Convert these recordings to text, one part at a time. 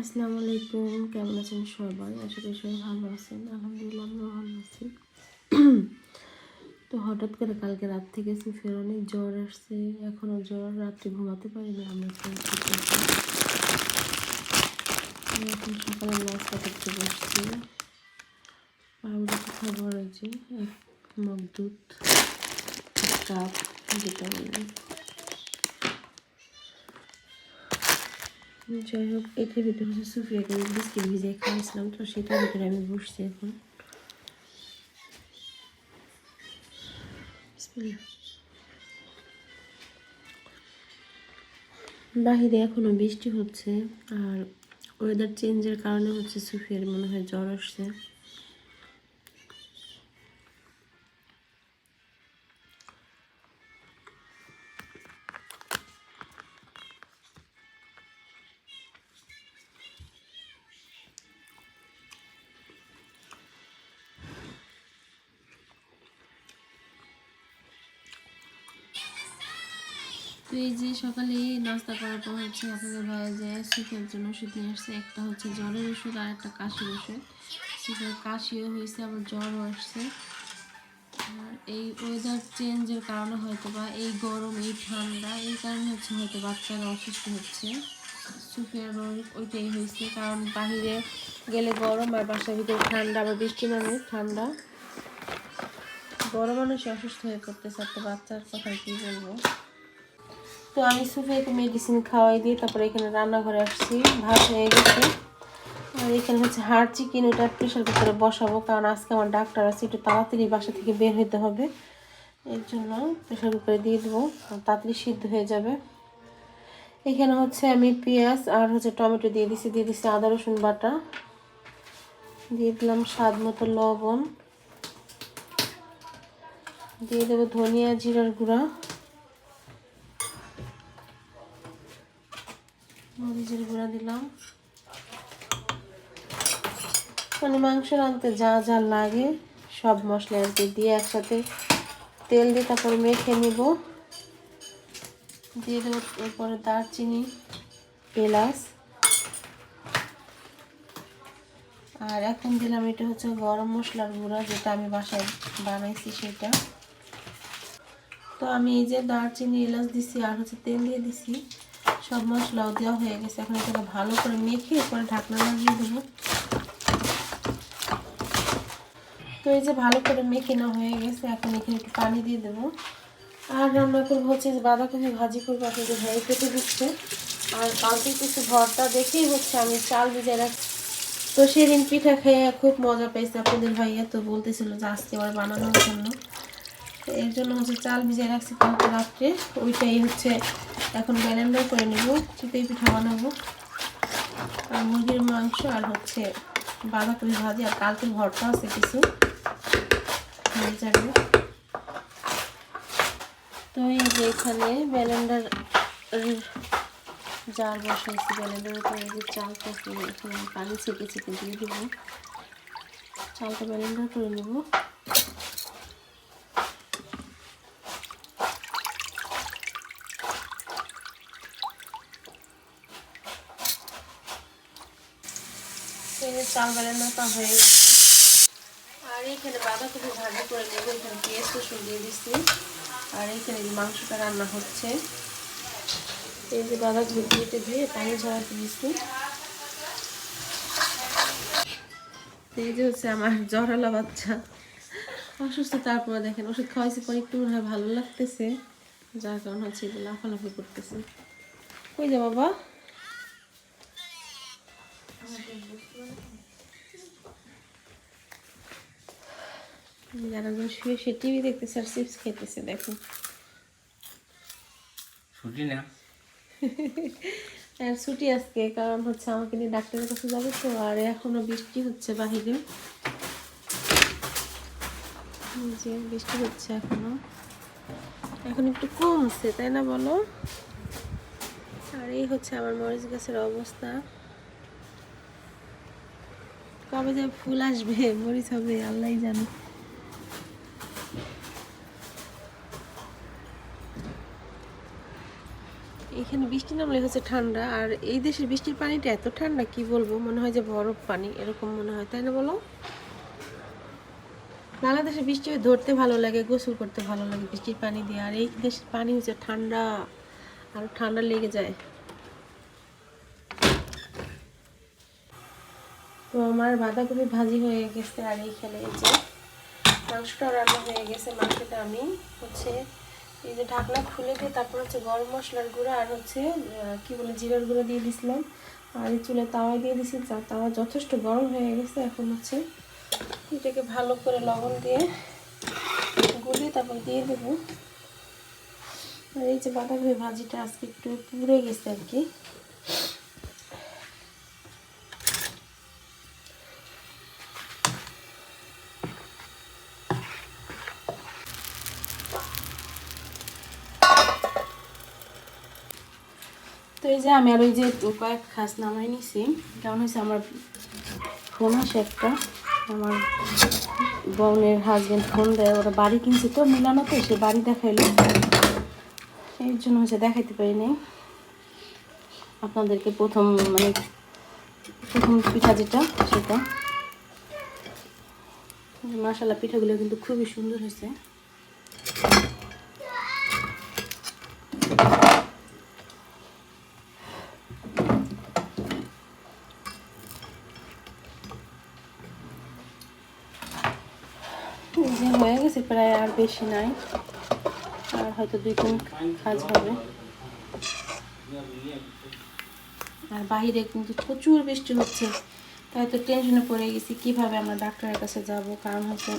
আসসালামু আলাইকুম, কেমন আছেন সবাই? আশা করি সবাই ভালো আছেন, আলহামদুলিল্লাহ আমিও ভালো আছি। তো হঠাৎ করে কালকে রাত থেকে সুফের অনেক জ্বর আসছে এখনও জ্বর, রাত্রে ঘুমাতে পারিনি আমরা এখন সকালে নাস্তা করতে বসছি। পাউরুটি খাবার আছে এক মগ দুধ কাপ, যেটা বললাম যাই হোক এটার ভিতরে হচ্ছে সুফিয়াকে আমি বিস্কিট ভিজিয়ে খাওয়াইছিলাম, তো সেটার ভিতরে আমি বসছি এখন। বাহিরে এখনও বৃষ্টি হচ্ছে, আর ওয়েদার চেঞ্জের কারণে হচ্ছে সুফিয়ার মনে হয় জ্বর আসছে। তো এই যে সকালে নাস্তা করার পর হচ্ছে আপনাদের ভাইয়া যে সুখের জন্য ওষুধ নিয়ে আসছে, একটা হচ্ছে জ্বরের ওষুধ আর একটা কাশির ওষুধ। সুখের কাশিও হয়েছে, আবার জ্বরও আসছে। আর এই ওয়েদার চেঞ্জের কারণে হয়তো বা এই গরম, এই ঠান্ডা, এই কারণে হচ্ছে হয়তো বাচ্চারা অসুস্থ হচ্ছে। সুখের ওইটাই হয়েছে, কারণ বাহিরে গেলে গরম আর বাসার ভিতরে ঠান্ডা, আবার বৃষ্টি নামে ঠান্ডা। বড় মানুষ অসুস্থ হয়ে পড়তেছে একটা বাচ্চার কথা কি বলব? তো আমি সুফিয়াকে মেডিসিন খাওয়াই দিয়ে তারপরে এখানে রান্নাঘরে আসছি। ভাত হয়ে গেছে। আর এখানে হচ্ছে হাড় চিকেন ওটা প্রেশার কুকারে বসাবো কারণ আজকে আমার ডাক্তার আছে, একটু তাড়াতাড়ি বাসা থেকে বের হতে হবে। এর জন্য প্রেশার কুকারে দিয়ে দেবো তাড়াতাড়ি সিদ্ধ হয়ে যাবে। এখানে হচ্ছে আমি পেঁয়াজ আর হচ্ছে টমেটো দিয়ে দিছি দিয়ে দিছি আদা, রসুন বাটা। দিয়ে দিলাম স্বাদ মতো লবণ। দিয়ে দেবো ধনিয়া, জিরার গুঁড়া। মরিচের গুঁড়া দিলাম। মানে মাংস রাঁধতে যা যা লাগে সব মশলা আর কি দিয়ে একসাথে তেল দিয়ে তারপর মেখে নিব। দিয়ে দেবো এরপরে দারচিনি, এলাচ। আর এখন দিলাম এটা হচ্ছে গরম মশলার গুঁড়া যেটা আমি বাসায় বানাইছি সেটা। তো আমি এই যে দারচিনি, এলাচ দিছি আর হচ্ছে তেল দিয়ে দিছি। সব মশলাও দেওয়া হয়ে গেছে। এখন এটাকে ভালো করে মেখে এরপরে ঢাকনা লাগিয়ে দেবো। তো এই যে ভালো করে মেখে নেওয়া হয়ে গেছে, এখন এখানে একটু পানি দিয়ে দেবো। আর রান্না করব হচ্ছে যে বাঁধাকপি ভাজি করব আপনাদের ভাই কেটে দিচ্ছে। আর কালকে কিছু ভর্তা দেখেই হচ্ছে আমি চাল ভিজে রাখছি। তো সেদিন পিঠা খেয়ে খুব মজা পেয়েছে। আপনাদের ভাইয়া তো বলতেছিল যে আজকে আবার বানানোর জন্য। এর জন্য হচ্ছে চাল ভিজে রাখছি কালকে রাত্রে। ওইটাই হচ্ছে এখন ব্যালেন্ডার করে নেব, চিতই পিঠা বানাবো। আর মুরগির মাংস আর হচ্ছে বাঁধাকপি ভাজি আর কালকে ভর্তা আছে কিছু। তো এই যে এখানে ব্যালেন্ডার জার বসাইছি ব্যালেন্ডার উপরে যে চালটা এখানে পানি ছেঁকে ছেঁকে দিয়ে দেবো চালটা ব্যালেন্ডার করে নেব। এই যে চাল বেলানোটা হয়ে গেছে। আর এইখানে বাঁধাকপি ভাজি করে নেব, এখানে পেঁয়াজ রসুন দিয়ে দিচ্ছি আর এইখানে যে মাংসটা রান্না হচ্ছে, এই যে বাঁধাকপি কেটে ধুয়ে পানি ঝরাতে দিচ্ছি এই যে হচ্ছে আমার জরালা বাচ্চা। অসুস্থ, তারপরে দেখেন ওষুধ খাওয়াইছি, পরে একটু মনে ভালো লাগতেছে। যার কারণ হচ্ছে যে লাফালাফি করতেছে। কই যা বাবা? যারা শুয়ে সে টিভি দেখতেছে আর চিপস খেতেছে দেখো। ছুটি না? আর ছুটি আজকে কারণ হচ্ছে আমাকে নিয়ে ডাক্তারের কাছে যাবে তো আর এখনও বৃষ্টি হচ্ছে বাহিরে। যে বৃষ্টি হচ্ছে এখনও। এখন একটু কম আছে তাই না বলো? আর এই হচ্ছে আমার মরিচ গাছের অবস্থা। কবে যে ফুল আসবে মরিচ হবে আল্লাহ জানে। এখানে বৃষ্টি নামলে হচ্ছে ঠান্ডা, আর এই দেশের বৃষ্টির পানিটা এত ঠান্ডা, কি বলব? মনে হয় যে বরফ পানি, এরকম মনে হয়, তাই না বলো? বাংলাদেশে বৃষ্টি ধরতে ভালো লাগে, গোসল করতে ভালো লাগে, বৃষ্টির পানি দিয়ে, আর এই দেশের পানি হচ্ছে ঠান্ডা, আর ঠান্ডা লেগে যায়। তো আমার বাঁধাকপি ভাজি হয়ে গেছে, আর এই যে মাংসটা রান্না হয়ে গেছে মাংসটা আমি হচ্ছে এই যে ঢাকনা খুলে দিয়ে তারপর হচ্ছে গরম মশলার গুঁড়ো আর হচ্ছে কি বলে, জিরার গুঁড়ো দিয়ে দিছিলাম। আর এই চুলে তাওয়া দিয়ে দিছি তাওয়া যথেষ্ট গরম হয়ে গেছে এখন হচ্ছে। এটাকে ভালো করে লবণ দিয়ে গুলিয়ে তারপর দিয়ে দেব। আর এই যে বাঁধাকপি ভাজিটা আজকে একটু পুড়ে গেছে আর কি। তো এই যে আমি আর ওই যে কয়েক খাস নামাই নিছি। কারণ হচ্ছে আমার ফোন আসে একটা। আমার বোনের হাজবেন্ড ফোন দেয়, ওরা বাড়ি কিনছে তো মিলানো তো, সে বাড়ি দেখাইলো। এই জন্য হচ্ছে দেখাইতে পারি পারিনি। আপনাদেরকে প্রথম মানে প্রথম পিঠা যেটা, সেটা। মশালা পিঠাগুলো কিন্তু খুবই সুন্দর হয়েছে এই যে হয়ে গেছে প্রায় আর বেশি নাই। আর হয়তো দুই তিন কাজ হবে। আর বাইরে কিন্তু প্রচুর বৃষ্টি হচ্ছে। তাই তো টেনশনে পড়ে গেছি, কীভাবে আমরা ডাক্তারের কাছে যাব? কারণ হচ্ছে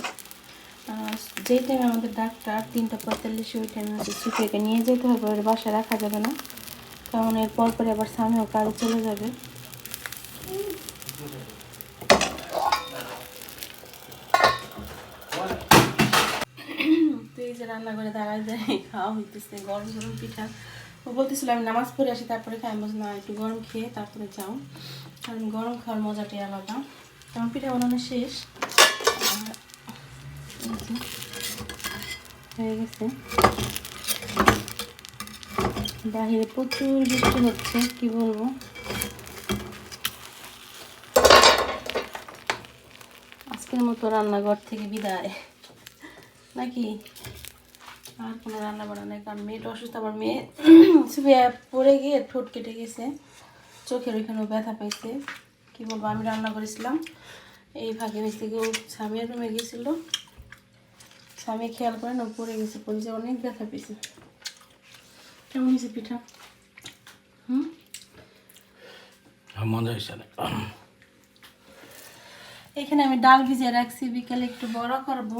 যেই টাইমে আমাদের ডাক্তার তিনটা পঁয়তাল্লিশে ওই টাইমে হচ্ছে সুফিয়াকে নিয়ে যেতে হবে, ওর বাসায় রাখা যাবে না। কারণ এর পরে আবার স্বামীও কাজে চলে যাবে তো এই যে রান্না করে দাঁড়ায় দাঁড়ায় খাওয়া হইতেছে গরম গরম পিঠা। ও বলতেছিল আমি নামাজ পড়ে আসি তারপরে খাই। বলছি, না একটু গরম খেয়ে তারপরে যাও। কারণ গরম খাওয়ার মজাটাই আলাদা। কারণ পিঠা বানানো শেষ। হয়ে গেছে। বাহিরে প্রচুর বৃষ্টি হচ্ছে কি বলব? আজকের মতো রান্নাঘর থেকে বিদায়। নাকি? আর কোনো রান্না বান্না নেই কারণ মেয়েটা অসুস্থ আমার মেয়ে পড়ে গিয়ে ঠোঁট কেটে গেছে। চোখের ওইখানেও ব্যথা পাইছে। কি বলব আমি রান্না করেছিলাম। এই ভাগে থেকে ও স্বামীর রুমে গেছিল স্বামী খেয়াল করে না ও পড়ে গেছে পড়ে অনেক ব্যথা পেয়েছে। কেমন হয়েছে পিঠা? হুম? মজা হয়েছে এখানে আমি ডাল ভিজিয়ে রাখছি বিকালে একটু বড়া করব।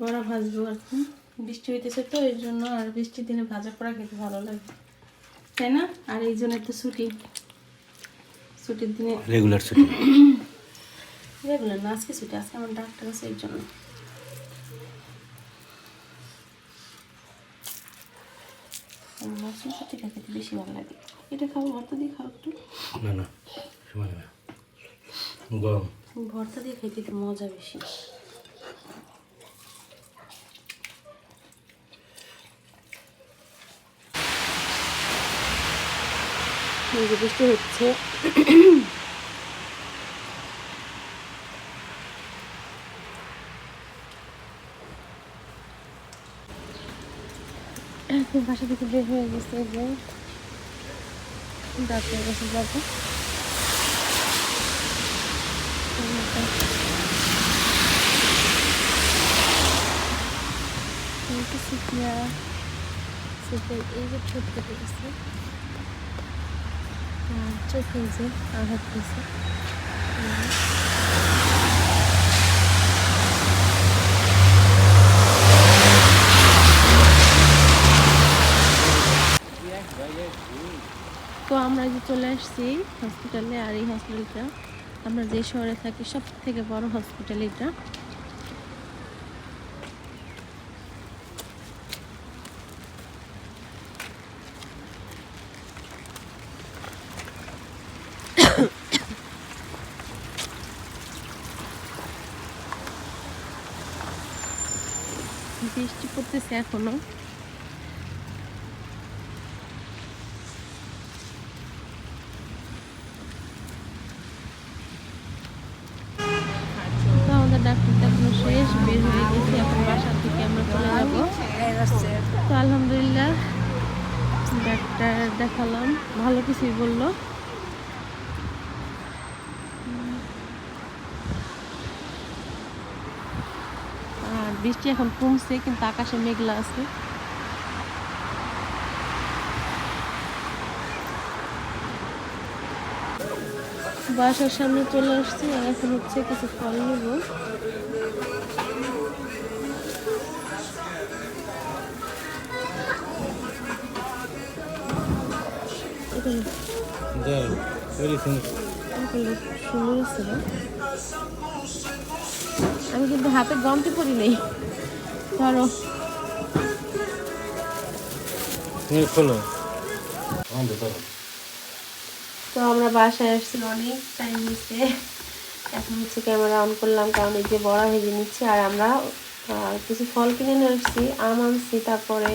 বড়া ভাজবো আর কি বৃষ্টি হইতেছে তো এর জন্য আর বৃষ্টির দিনে ভাজা পড়া খেতে ভালো লাগে। তাই না? আর এই জন্য তো ছুটি। ছুটির দিনে রেগুলার ছুটি। রেগুলার না আজকে ছুটি আজকে আমার ডাক্তার আছে এই জন্য। মশলা ছুটিটা খেতে বেশি ভালো লাগে। এটা খাব ভর্তা দিয়ে খাও একটু। না না সময় গরম। ভর্তা দিয়ে খেতে তো মজা বেশি। যে বৃষ্টি হচ্ছে। বাসা থেকে বের হয়ে গেছে যে। ডাক্তারের কাছে যাব এই যে সুফিয়া সুফিয়া এই যে ঠোঁট গেছে। তো আমরা যে চলে আসছি হসপিটালে আর এই হসপিটালটা আমরা যে শহরে থাকি সব থেকে বড় হসপিটাল এটা। আসতেছে এখনও। শেষ বের হয়ে গেছি আমরা তো আলহামদুলিল্লাহ ডাক্তার দেখালাম ভালো কিছুই বলল। বৃষ্টি এখন কমছে কিন্তু আকাশে মেঘলা আছে। বাসার সামনে চলে আসছি আর এখন হচ্ছে কিছু ফল নেব। সুন্দর ছিল আমি কিন্তু হাতে গমটি পরি নেই। ধরো। খোলো। তো আমরা বাসায় আসছি অনেক টাইম হয়েছে এখন হচ্ছে ক্যামেরা অন করলাম কারণ এই যে বড়া ভেজে নিচ্ছি আর আমরা কিছু ফল কিনে নিয়ে আসছি আম আনছি তারপরে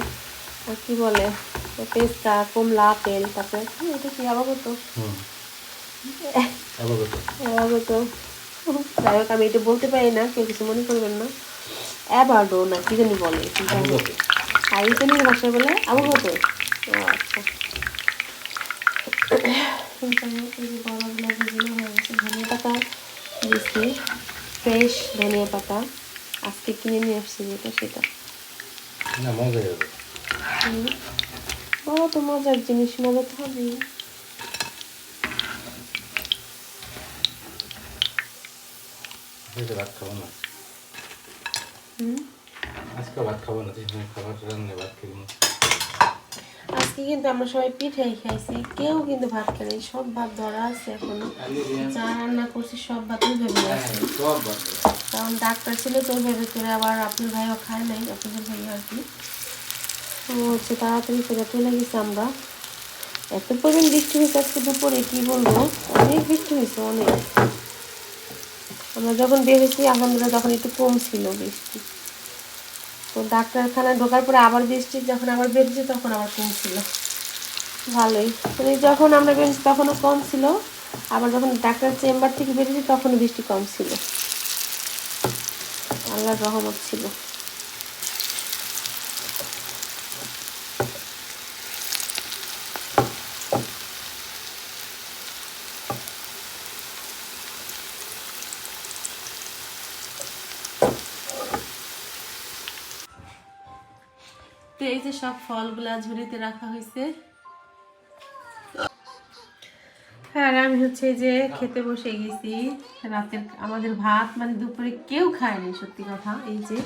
কি বলে পেস্তা কমলা আপেল তারপরে এটা কি আবাগত। আবাগত। যাই হোক আমি এটা বলতে পারি না কেউ কিছু মনে করবেন না। অ্যাবার্ডো না কি জানি বলে আর ইতালির ভাষায় বলে আবহাওয়া ও আচ্ছা। ধনিয়া পাতা দিচ্ছি ফ্রেশ ধনিয়া পাতা। আজকে কিনে নিয়ে আসছি যেটা সেটা। না মজা তো মজার জিনিস মজা তো হবেই। আজকে ভাত খাব না হুম। আজকে ভাত খাব না তুই খাবার রান্না ভাত খেলি আজকে কিন্তু আমরা সবাই পিঠাই খাইছি কেউ কিন্তু ভাত সব ভাত ধরা আছে এখনও। যা রান্না করছি সব ভাত ওইভাবে আছে। কারণ ডাক্তার ছিল তো ওইভাবে করে আবার আপনার ভাইও খায় নাই আপনাদের ভাই আর কি। তো হচ্ছে তাড়াতাড়ি করে চলে গেছি আমরা। এত পরিমাণ বৃষ্টি হয়েছে আজকে দুপুরে কি বলব? অনেক বৃষ্টি হয়েছে অনেক। আমরা যখন হয়েছি, আলহামদুলিল্লাহ তখন একটু কম ছিল বৃষ্টি। তো ডাক্তারখানায় ঢোকার পরে আবার বৃষ্টি, যখন আবার বেরিয়েছে তখন আবার কম ছিল। ভালোই। মানে যখন আমরা বেরিয়েছি তখনও কম ছিল, আবার যখন ডাক্তার চেম্বার থেকে বেরিয়েছি তখনও বৃষ্টি কম ছিল। আল্লাহর রহমত ছিল। তো এই যে সব ফলগুলা ঝুড়িতে রাখা হয়েছে আর আমি হচ্ছে যে খেতে বসে গেছি। রাতের আমাদের ভাত মানে দুপুরে কেউ খায়নি সত্যি কথা। এই যে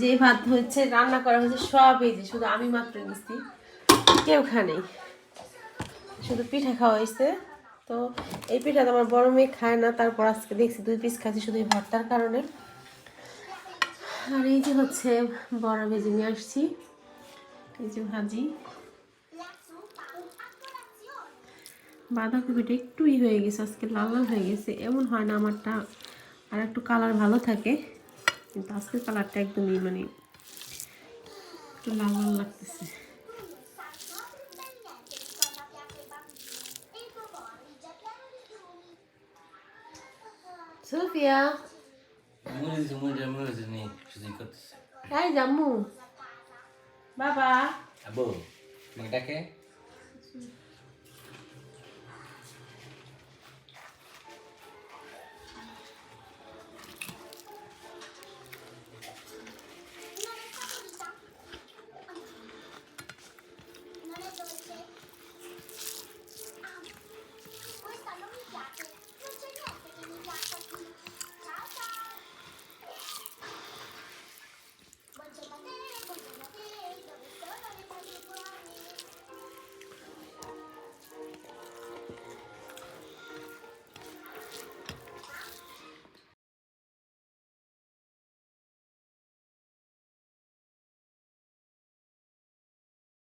যে ভাত হচ্ছে, রান্না করা হয়েছে সব এই যে, শুধু আমি মাত্র নিচ্ছি কেউ খায়নি শুধু পিঠা খাওয়া হয়েছে তো এই পিঠা তো আমার বড় মেয়ে খায় না, তারপর আজকে দেখছি দুই পিস খাচ্ছি শুধু এই ভর্তার কারণে। আর এই যে হচ্ছে বড় ভেজে নিয়ে আসছি। এই যে ভাজি। বাঁধাকপিটা একটু ই হয়ে গেছে আজকে লাল লাল হয়ে গেছে। এমন হয় না আমারটা আর একটু কালার ভালো থাকে কিন্তু আজকের কালারটা একদমই মানে একটু লাল লাল লাগতেছে। সোফিয়া। হাই জাম্মু। বাবা আবু ডাকে